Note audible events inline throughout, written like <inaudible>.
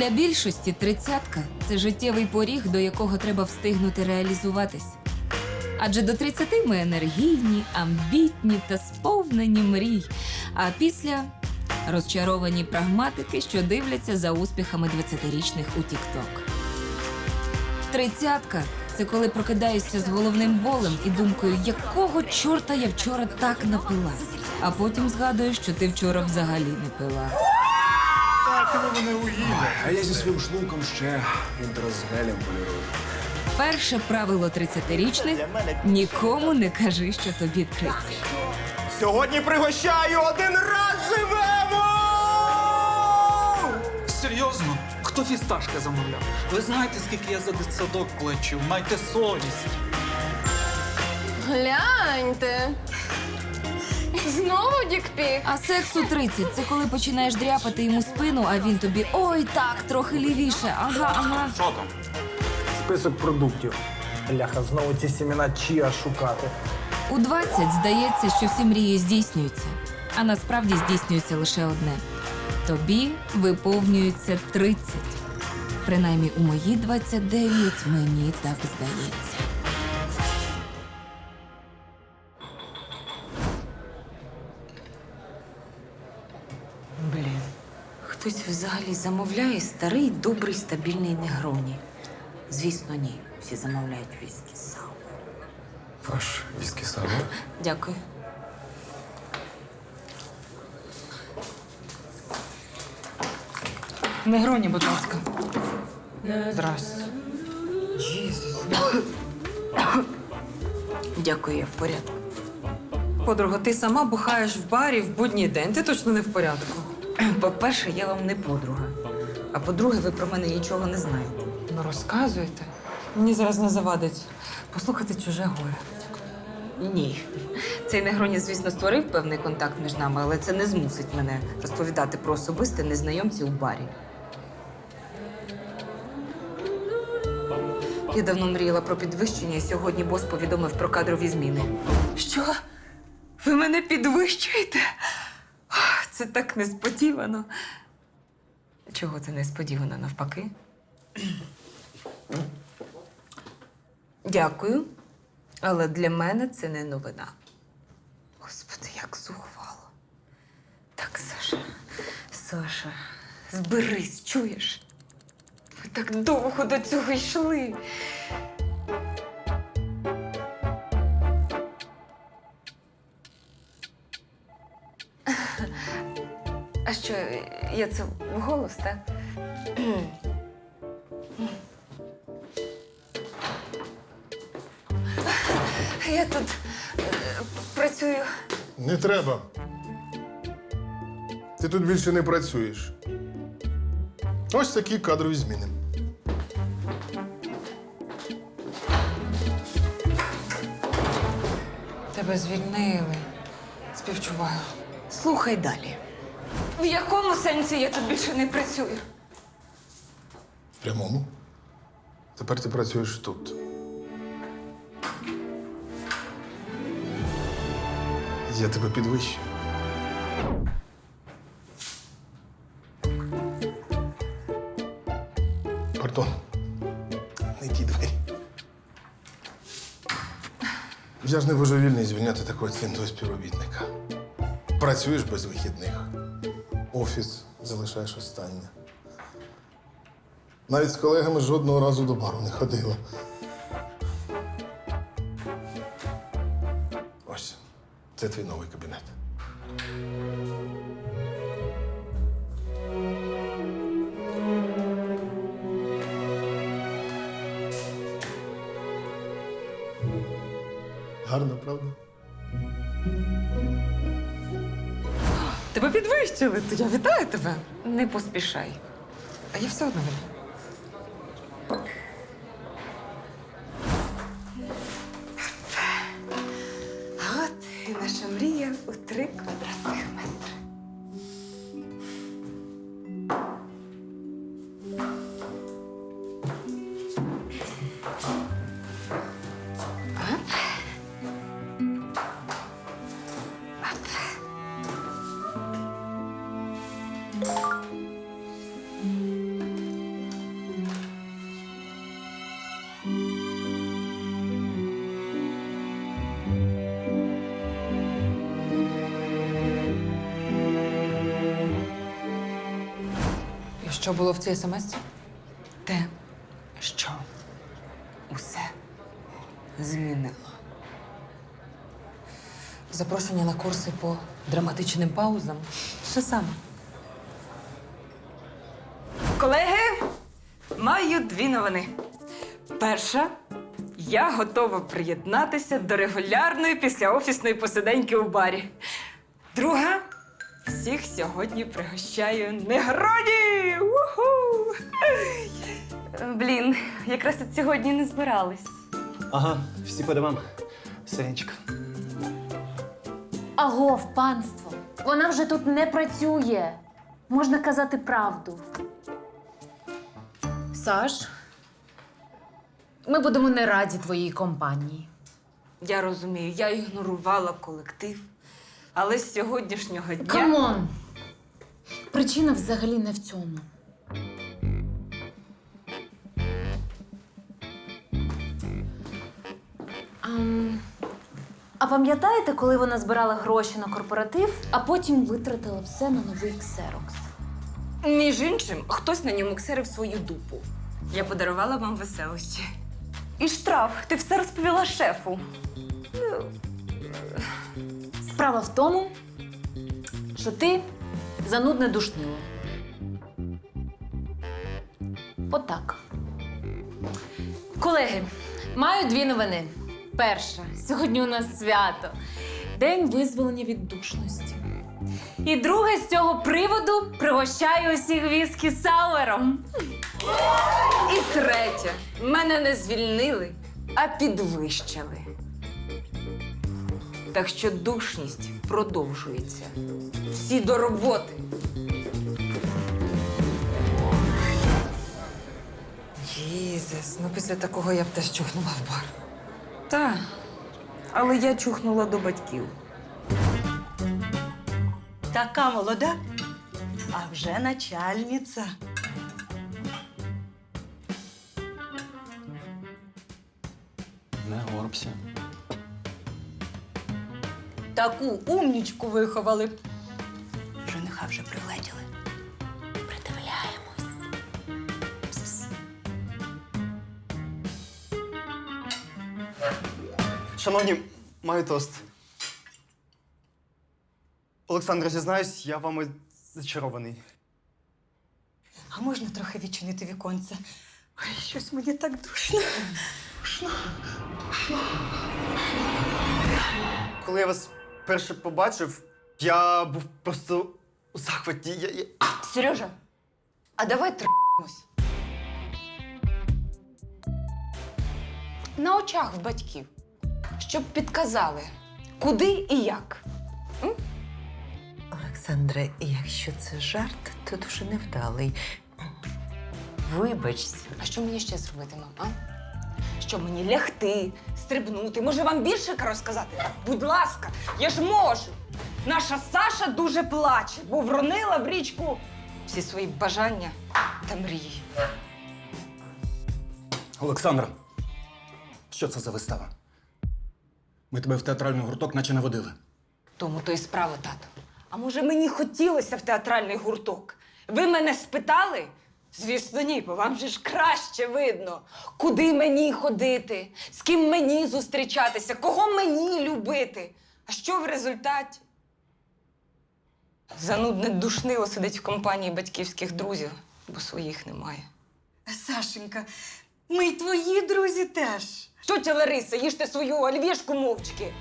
Для більшості тридцятка це життєвий поріг, до якого треба встигнути реалізуватись. Адже до 30 ми енергійні, амбітні та сповнені мрій. А після розчаровані прагматики, що дивляться за успіхами 20-річних у TikTok. Тридцятка це коли прокидаєшся з головним болем і думкою, якого чорта я вчора так напила. А потім згадуєш, що ти вчора взагалі не пила. А я зі своїм шлунком ще інтерозгелем полірую. Перше правило 30-річних – нікому не кажи, що тобі 30. Сьогодні пригощаю один раз живемо! Серйозно? Хто фісташки замовляв? Ви знаєте, скільки я за дитсадок плачу? Майте совість. Гляньте. Знову дікпік. А секс у 30 – це коли починаєш дряпати йому спину, а він тобі «Ой, так, трохи лівіше, ага, ага». Що там? Список продуктів. Бляха, знову ці сімена чія шукати. У 20 здається, що всі мрії здійснюються. А насправді здійснюється лише одне. Тобі виповнюється 30. Принаймні у мої 29 мені так здається. Хтось взагалі замовляє старий, добрий, стабільний негроні. Звісно, ні. Всі замовляють віскі сау. Ваш віскі сало? Дякую. Негроні, будь ласка. Здрасте. Дякую, я в порядку. Подруга, ти сама бухаєш в барі в будній день. Ти точно не в порядку. <clears throat> По-перше, я вам не подруга. А по-друге, ви про мене нічого не знаєте. Ну розказуйте. Мені зараз не завадить послухати чуже горе. Ні. Цей негроні, звісно, створив певний контакт між нами, але це не змусить мене розповідати про особисте незнайомці у барі. Я давно мріяла про підвищення, і сьогодні бос повідомив про кадрові зміни. Що? Ви мене підвищуєте? Це так несподівано. Чого це несподівано, навпаки? Дякую. Але для мене це не новина. Господи, як зухвало. Так, Саша, Саша, зберись, чуєш? Ви так довго до цього йшли. Що, я це вголос, так? Я тут е, працюю. Не треба. Ти тут більше не працюєш. Ось такі кадрові зміни. Тебе звільнили. Співчуваю. Слухай далі. В якому сенсі я тут більше не працюю? В прямому. Тепер ти працюєш тут. Я тебе підвищу. Пардон. Не ті двері. Я ж не божевільний звільняти такого цінного співробітника. Працюєш без вихідних. Офіс залишаєш останнє. Навіть з колегами жодного разу до бару не ходила. Ось, це твій новий кабінет. Тебе то я вітаю тебе. Не поспішай. А я все одно люблю. От і наша мрія Що було в цій смс? Те, що усе змінило. Запрошення на курси по драматичним паузам. Що саме? Колеги, маю дві новини. Перша. Я готова приєднатися до регулярної післяофісної посиденьки у барі. Друга. Всіх сьогодні пригощаю Негроні! Уху! Блін, якраз от сьогодні не збирались. Ага, всі по домам. Сиренчик. Агов, панство! Вона вже тут не працює. Можна казати правду. Саш, ми будемо не раді твоїй компанії. Я розумію, я ігнорувала колектив. Але з сьогоднішнього дня. Камон! Причина взагалі не в цьому. Ам, А пам'ятаєте, коли вона збирала гроші на корпоратив, а потім витратила все на новий ксерокс? Між іншим, хтось на ньому ксерив свою дупу. Я подарувала вам веселощі. І штраф, ти все розповіла шефу. Справа в тому, що ти занудне душнило. Отак. Колеги, маю дві новини. Перша, сьогодні у нас свято. День визволення від душності. І друге з цього приводу пригощаю усіх віскі сауером. І третє, мене не звільнили, а підвищили. Так що душність продовжується. Всі до роботи. Єзес, ну після такого я б теж чухнула в бар. Так, але я чухнула до батьків. Така молода, а вже начальниця. Не горбся. Таку умнічку виховали. Жениха вже прилетіли. Придивляємось. Пс-пс. Шановні, маю тост. Олександр, зізнаюсь, я вами зачарований. А можна трохи відчинити віконце? Ой, щось мені так душно. Коли я вас перше побачив, я був просто у захваті. Я, я... Сережа, а давай тр**мось. На очах в батьків, щоб підказали, куди і як. Олександре, якщо це жарт, то дуже невдалий. Вибачся. А що мені ще зробити, мам? А? Що мені лягти, стрибнути? Може, вам більше розказати? Будь ласка, я ж можу. Наша Саша дуже плаче, бо вронила в річку всі свої бажання та мрії. Олександра, що це за вистава? Ми тебе в театральний гурток наче не водили. Тому то і справа, тато. А може, мені хотілося в театральний гурток? Ви мене спитали? Звісно, ні, бо вам же ж краще видно. Куди мені ходити, з ким мені зустрічатися, кого мені любити. А що в результаті? Занудне душнило сидить в компанії батьківських друзів, бо своїх немає. Сашенька, ми й твої друзі теж. Тетя Лариса, їжте свою альвішку мовчки.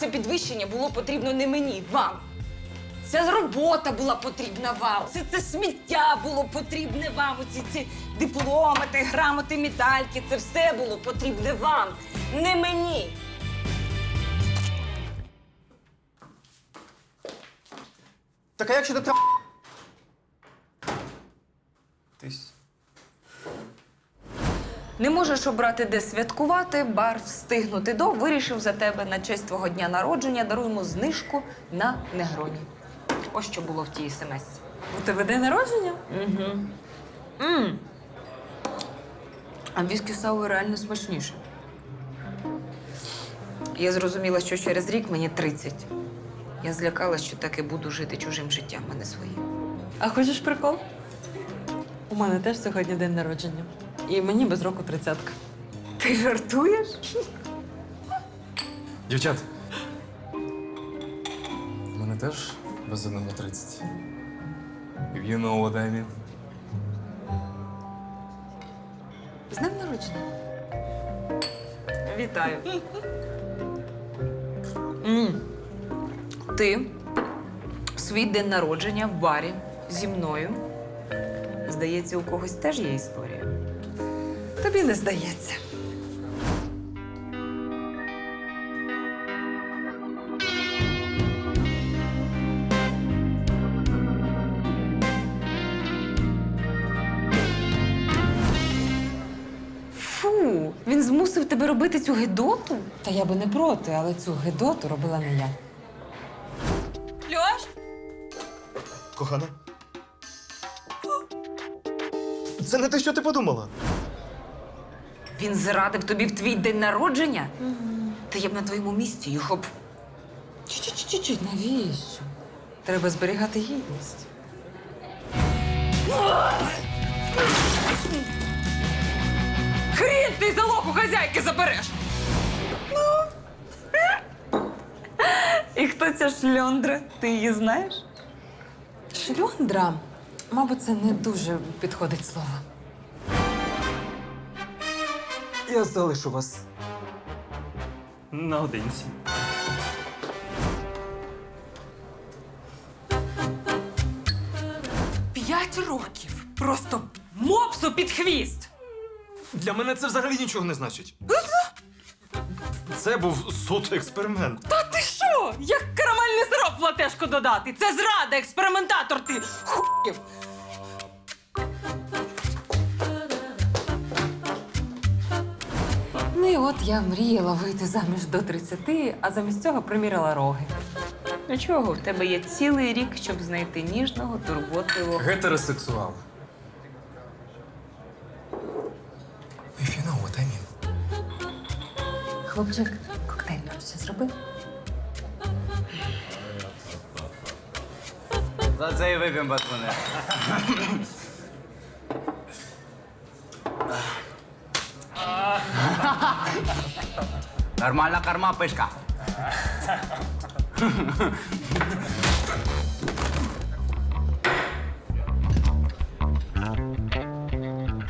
Це підвищення було потрібно не мені, вам. Ця робота була потрібна вам. Це, це сміття було потрібне вам. Оці ці дипломи, ті грамоти, медальки. Це все було потрібне вам, не мені. Так а як щодо тра... Тись. Не можеш обрати, де святкувати, бар встигнути до, вирішив за тебе на честь твого дня народження, даруємо знижку на негроні. Ось що було в тій смс. У тебе день народження? Угу. М. А віскі сауер реально смачніше. Я зрозуміла, що через рік мені 30. Я злякалась, що так і буду жити чужим життям, а не своїм. А хочеш прикол? У мене теж сьогодні день народження. І мені без року тридцятка. Ти жартуєш? Дівчат. У мене теж без одного 30. You know what I mean. З днем народження. Вітаю. М. Ти свій день народження в барі зі мною. Здається, у когось теж є історія. Тобі не здається. Тебе робити цю гидоту? Та я би не проти, але цю гидоту робила не я. Льош? Кохана. Це не те, що ти подумала. Він зрадив тобі в твій день народження? Та я б на твоєму місці його б. Чуть-чуть, навіщо? Треба зберігати гідність. Хрін ти залог у хазяйки забереш! І хто ця шльондра? Ти її знаєш? Шльондра, мабуть, це не дуже підходить слово. Я залишу вас наодинці. П'ять років. Просто мопсу під хвіст. Для мене це взагалі нічого не значить. Це був суто експеримент. Та ти що? Як карамельний сироп в латешку додати? Це зрада, експериментатор ти! Хуїв! Ну і от я мріяла вийти заміж до 30, а замість цього приміряла роги. Ну чого, в тебе є цілий рік, щоб знайти ніжного, турботливого. Гетеросексуал. Хлопчик, коктейль нам ще зробив? За це і вип'ємо, пацани. Нормальна карма, пишка.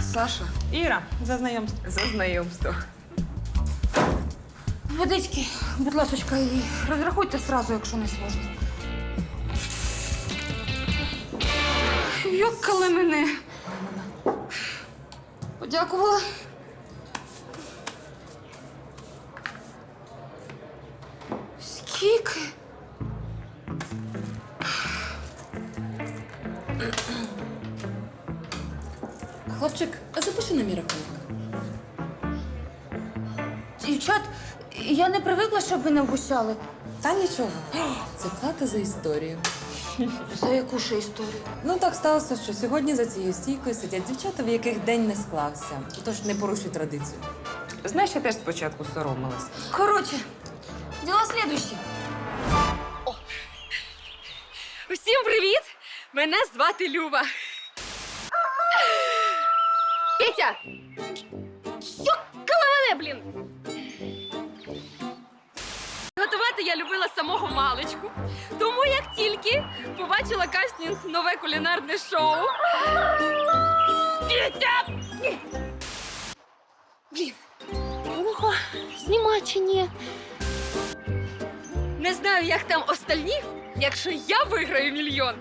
Саша, Іра, за знайомство. За знайомство. Водички, будь ласочка, і розрахуйте сразу, якщо не сложно. Йокали мене. Подякувала. Щоб ви не вгощали. Та нічого. Це плата за історію. <laughs> За яку ще історію? Ну так сталося, що сьогодні за цією стійкою сидять дівчата, в яких день не склався. Тож не порушуй традицію. Знаєш, я теж спочатку соромилась. Коротше, діла слідуючі. Усім привіт! Мене звати Люба. Петя! Йокала мене, блін! Готувати я любила самого маличку. Тому як тільки побачила кастинг нове кулінарне шоу. Петя! Блін, воно знімає чи ні? Не знаю, як там остальні, якщо я виграю мільйон.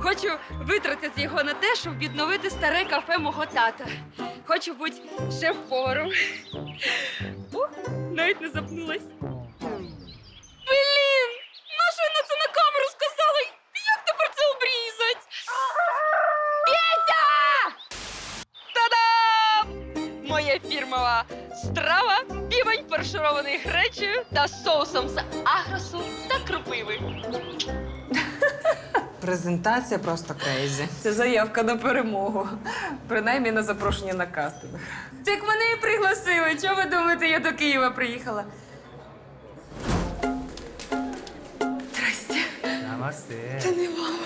Хочу витратити його на те, щоб відновити старе кафе мого тата. Хочу бути шеф-поваром. Навіть не запнулась. Страва півень фарширований гречею та соусом з агросу та кропиви. Презентація просто крейзі. Це заявка на перемогу. Принаймні на запрошення на кастинг. Так мене і пригласили. Чого ви думаєте, я до Києва приїхала? Намасте. Та не мама.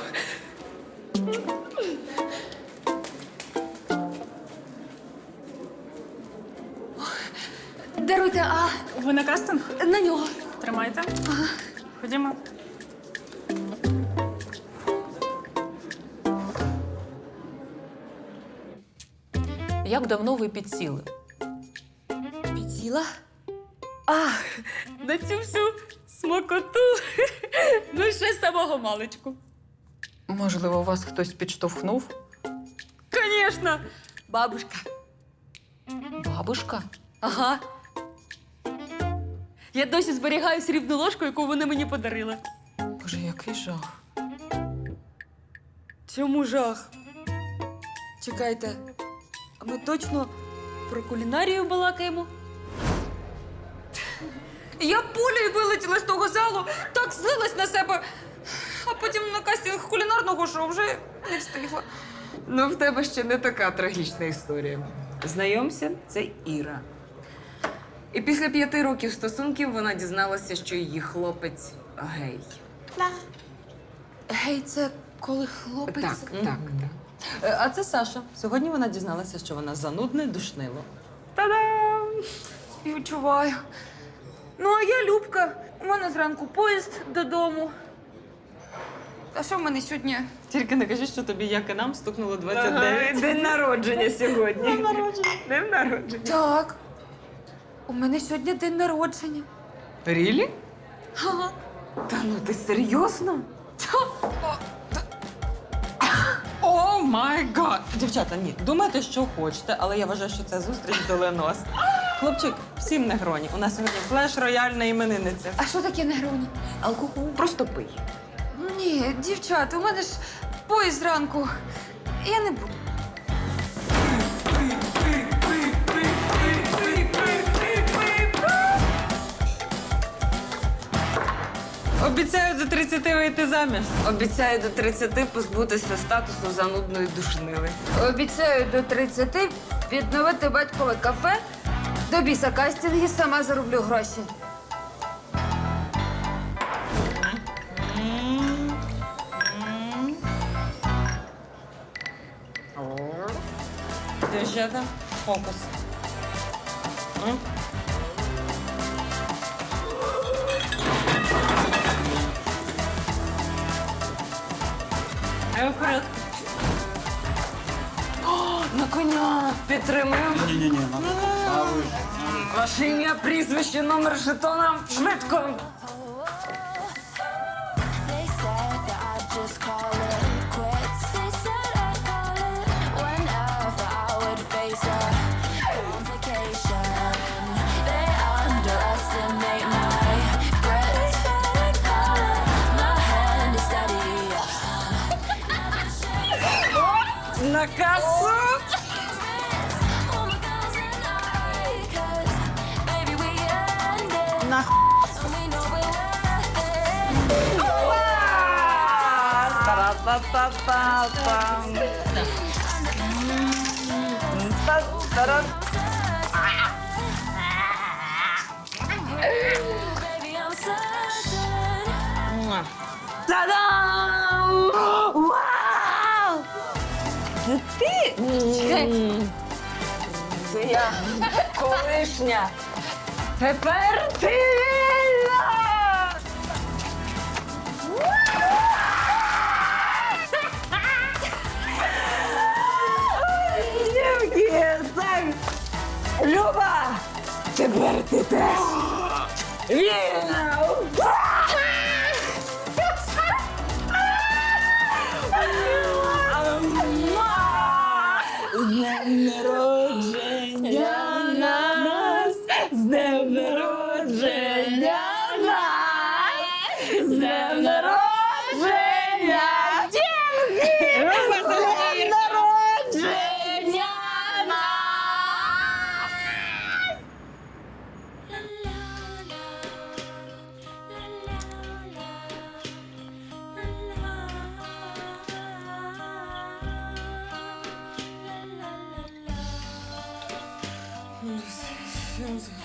Даруйте, а Ви на кастинг? на нього. Тримайте. Ходімо. Як давно ви підсіли? Підсіла? А, на цю всю смакоту. ну, ще з самого маличку. Можливо, вас хтось підштовхнув? Звісно, бабушка. Бабушка? Ага. Я досі зберігаю срібну ложку, яку вони мені подарили. Боже, який жах. Чому жах? Чекайте, а ми точно про кулінарію балакаємо? Я пулею вилетіла з того залу, так злилась на себе, а потім на кастинг кулінарного шоу вже не встигла. Ну, в тебе ще не така трагічна історія. Знайомся, це Іра. І після п'яти років стосунків вона дізналася, що її хлопець гей. Гей, це коли хлопець. Так, так, так. Е, А це Саша. Сьогодні вона дізналася, що вона занудне душнило. Та-дам! Співчуваю. Ну, а я Любка. У мене зранку поїзд додому. А що в мене сьогодні? Тільки не кажи, що тобі, як і нам, стукнуло 29. День народження сьогодні. День народження. День народження. Так. У мене сьогодні день народження. Рілі? Ага. Та ну ти серйозно? О май гад! Дівчата, ні, думайте, що хочете, але я вважаю, що це зустріч доленосна. Хлопчик, всім не гроні. У нас сьогодні флеш рояльна іменинниця. А що таке негроні? Алкоголь просто пий. Ні, дівчата, у мене ж поїзд зранку. Я не буду. Обіцяю до 30 вийти заміж. Обіцяю до 30 позбутися статусу занудної душнили. Обіцяю до 30 відновити батькове кафе, до біса кастинги, сама зароблю гроші. Дівчата, фокус. М? Я вперед. О, на коня! Підтримую. Ні-ні-ні, Ваше ім'я, прізвище, номер жетона. Швидко. fracasso! Na pa pa pa hum. pa Tadam! Ти? Це я, колишня. Тепер ти вільна! Люба! Тепер ти теж! Вільна! close.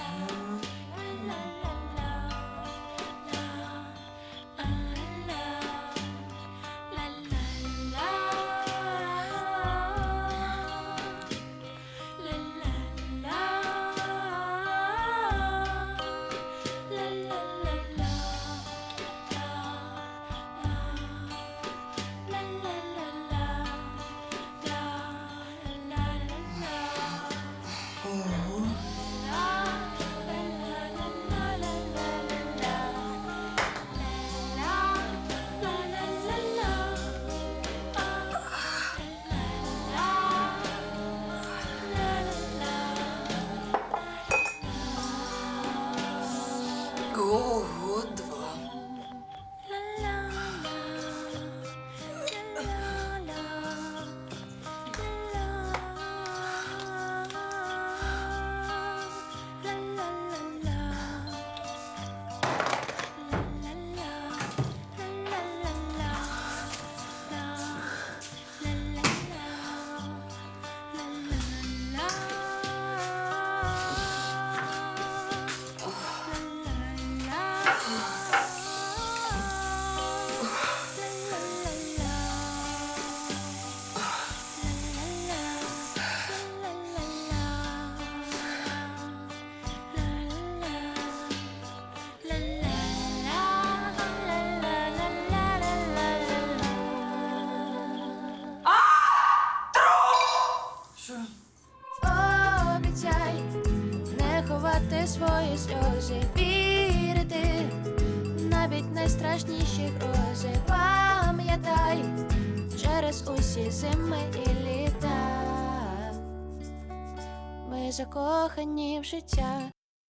Закохані в життя.